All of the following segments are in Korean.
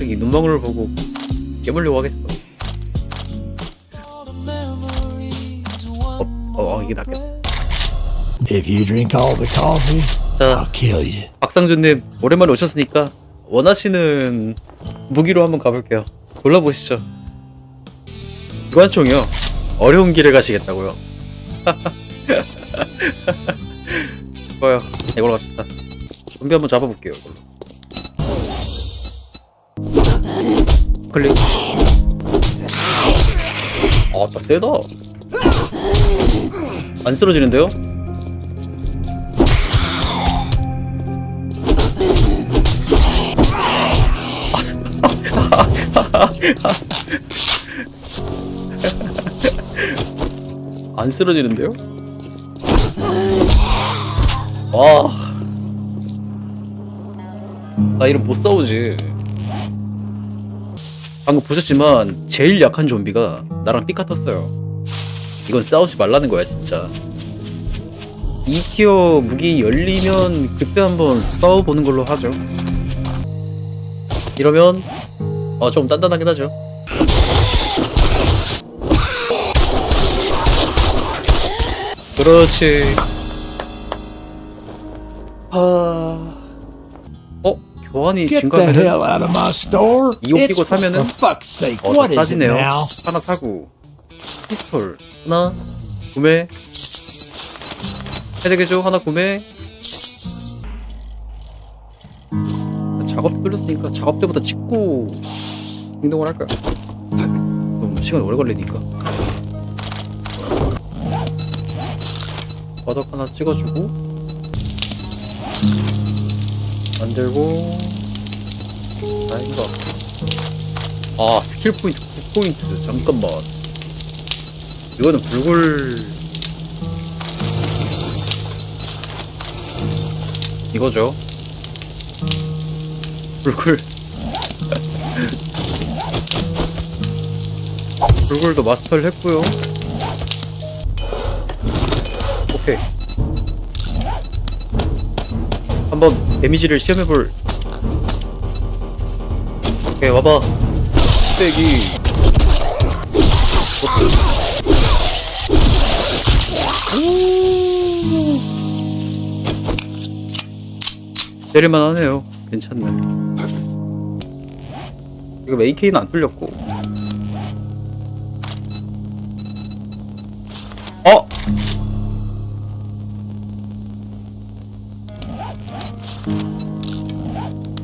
여기 눈망울을 보고 깨물려고 하겠어. 어, 어, 어 이게 낫겠다. If you drink all the coffee, 자, I'll kill you. 박상준님 오랜만에 오셨으니까 원하시는 무기로 한번 가볼게요. 골라보시죠. 유관총이요. 어려운 길을 가시겠다고요. 좋아요. 이걸로 갑시다. 좀비 한번 잡아볼게요. 이걸로. 클릭. 아, 나 세다. 안 쓰러지는데요? 안 쓰러지는데요? 와. 나 이름 못 싸우지. 방금 보셨지만 제일 약한 좀비가 나랑 삐까 떴어요. 이건 싸우지 말라는 거야 진짜. 2티어 무기 열리면 그때 한번 싸워보는 걸로 하죠. 이러면 어, 좀 단단하긴 하죠. 그렇지. 아, 어, 교환이 Get the 증가하면은 hell out of my store. 이거 It's 끼고 사면은 for fuck's sake. 어, 더 What is it 싸지네요. now? 하나 사고 피스톨 하나 구매. 해되겠죠? 하나 구매. 작업 끌렸으니까 작업 때부터 찍고 행동을 할까요? 너무 시간 오래 걸리니까. 바닥 하나 찍어주고 만들고. 아닌가 아. 스킬 포인트 9포인트. 잠깐만. 이거는 불굴. 이거죠? 불굴. 불굴도 마스터를 했고요. 오케이 한번 데미지를 시험해볼. 오케이 와봐. 빼기. 때릴만 하네요. 괜찮네. 이거 AK는 안 뚫렸고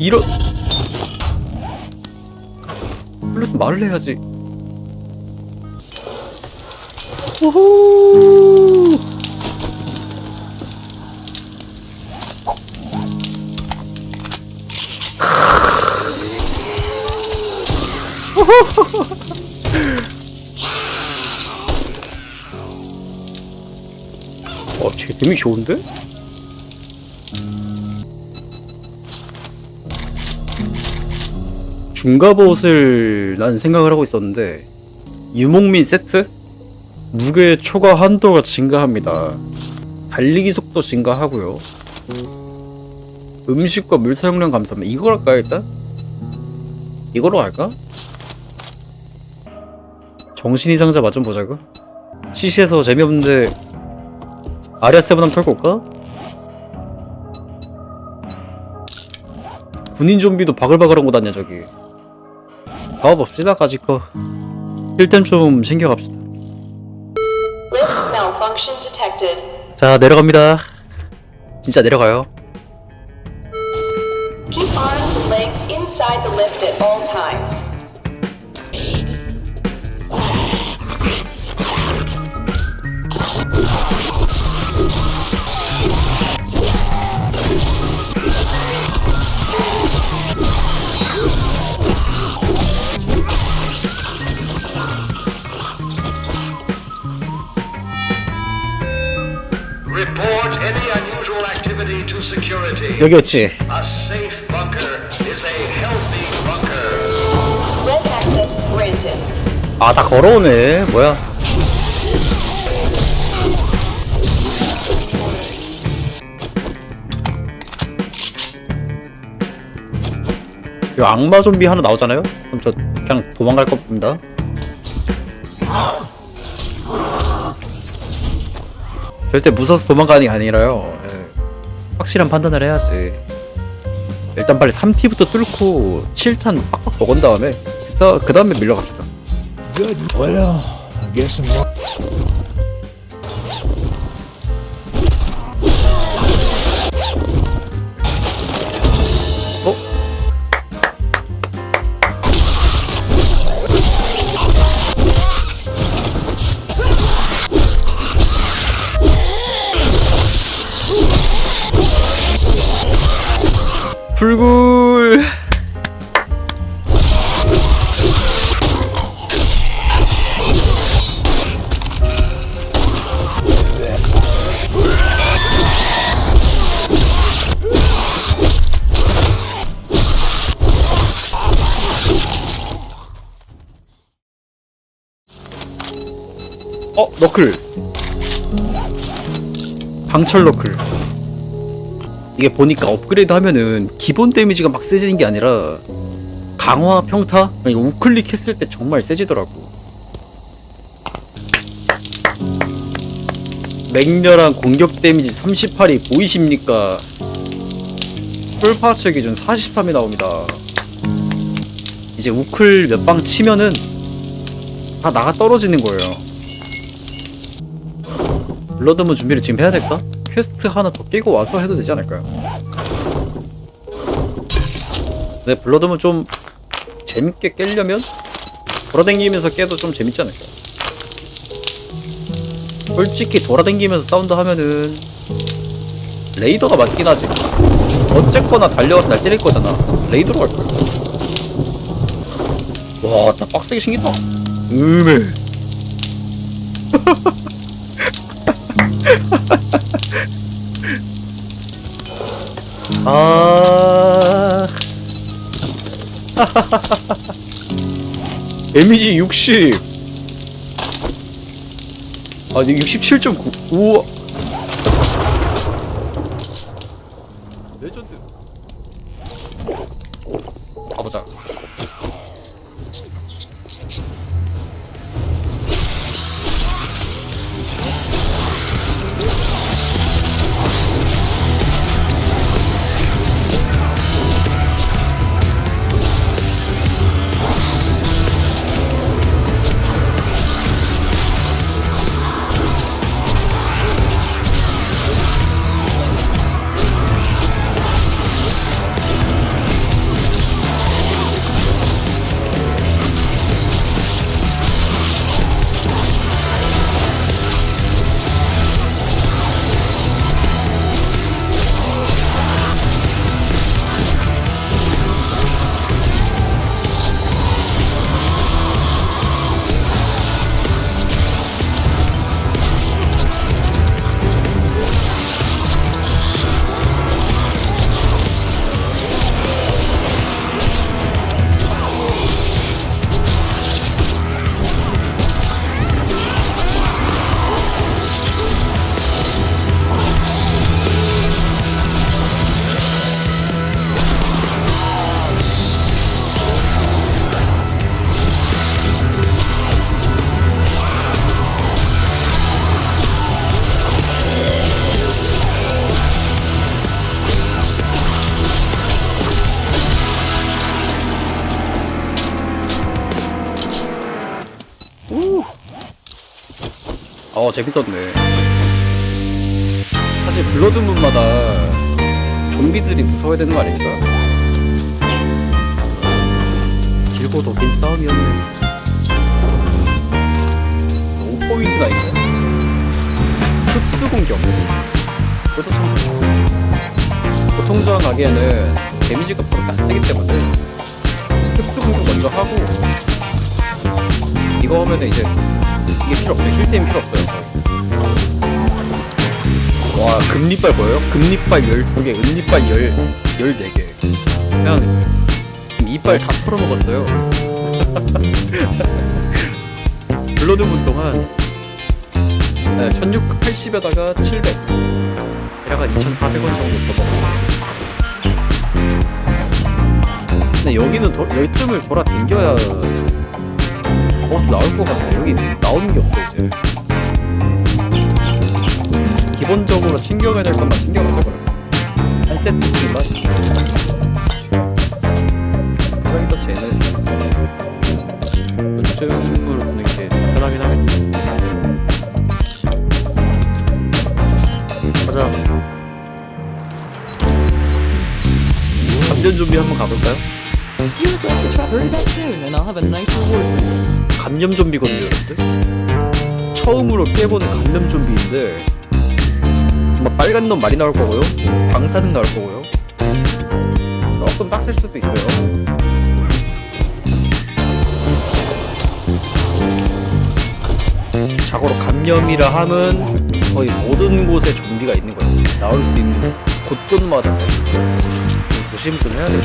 이런 플러스 말을 해야지 우후 어, 쟤 데미 좋은데? 중갑옷을 난 생각을 하고 있었는데 유목민 세트? 무게 초과 한도가 증가합니다. 달리기 속도 증가하고요. 음식과 물 사용량 감소합니다. 이걸 할까 일단? 이거로 할까? 정신 이상자 맛 좀 보자고. CC에서 재미없는데 아리아 세븐 한번 털고 올까? 군인 좀비도 바글바글한 곳 아니야 저기 가봐봅시다 까짓 거 힐템 좀 챙겨갑시다 Lift malfunction detected. 자 내려갑니다 진짜 내려가요 Keep arms and legs inside the lift at all times. 여기 였지 아, 다 걸어오네. 뭐야? 이 악마 좀비 하나 나오잖아요? 그럼 저 그냥 도망갈 겁니다. 절대 무서워서 도망가는 게 아니라요. 예. 확실한 판단을 해야지. 일단 빨리 3티부터 뚫고 7탄 빡빡 먹은 다음에 그 다음에 밀려갑시다. Good. Well, I guess I'm. 어? 불굴. 어 너클. 방철 너클 이게 보니까 업그레이드 하면은 기본 데미지가 막 세지는 게 아니라 강화 평타? 아니, 우클릭 했을 때 정말 세지더라고. 맹렬한 공격 데미지 38이 보이십니까? 풀파츠 기준 43이 나옵니다. 이제 우클 몇 방 치면은 다 나가 떨어지는 거예요. 블러드문 준비를 지금 해야 될까? 퀘스트 하나 더 깨고 와서 해도 되지 않을까요? 근데 블러드문 좀 재밌게 깨려면 돌아다니면서 깨도 좀 재밌지 않을까요? 솔직히 돌아다니면서 사운드 하면은 레이더가 맞긴 하지. 어쨌거나 달려와서 날 때릴 거잖아. 레이더로 갈 거야. 와, 나 빡세게 생겼다. 음에 아. 데미지 60. 아니 67.9. 우와. 재밌었네 사실 블러드문마다 좀비들이 무서워야 되는 거 아닌가? 길고도 긴 싸움이었네 5포인트나 있네 흡수 공격 그것도 참 좋아. 보통 저항 가기에는 데미지가 그렇게 안 세기 때문에 흡수 공격 먼저 하고 이거 하면은 이제 이게 필요 없어요. 힐템 필요 없어요. 와, 금리빨 보여요? 금리빨 12개, 은리빨 10, 14개. 그냥 이빨 다 털어먹었어요. 블러드 문 동안 네, 1680에다가 700. 대략 한 2400원 정도 더 먹었어요. 근데 여기는 도, 열등을 돌아 댕겨야 뭐좀 나올 것 같아. 여기 나오는 게 없어 이제. 기본적으로 챙겨가야 될 것만 챙겨가자 그러면. 한 세트씩만. 그러니까 쟤는 요즘으로 보는 게 편하긴 하겠지. 가자. 감전 좀비 한번 가볼까요? You'll get the truck very back soon, and I'll have a nice reward. 감염 좀비거든요, 여러분들. 처음으로 깨보는 감염 좀비인데, 막 빨간 놈 많이 나올 거고요. 방사능 나올 거고요. 조금 빡셀 수도 있어요. 자고로 감염이라 함은 거의 모든 곳에 좀비가 있는 거예요. 나올 수 있는 곳곳마다. 조심 좀 해야 되고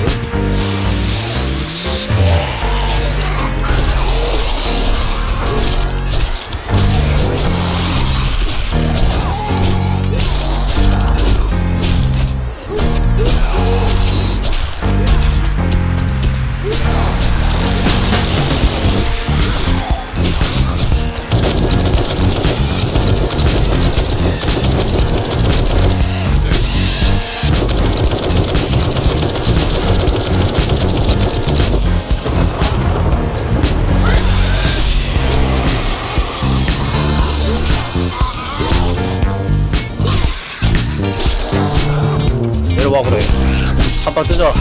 와 그래. 한판 뜨자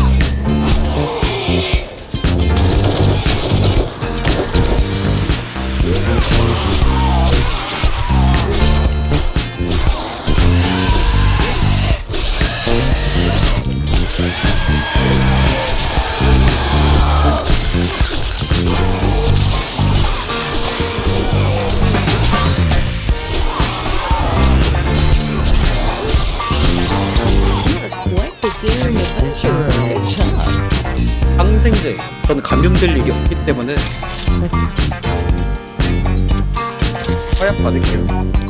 없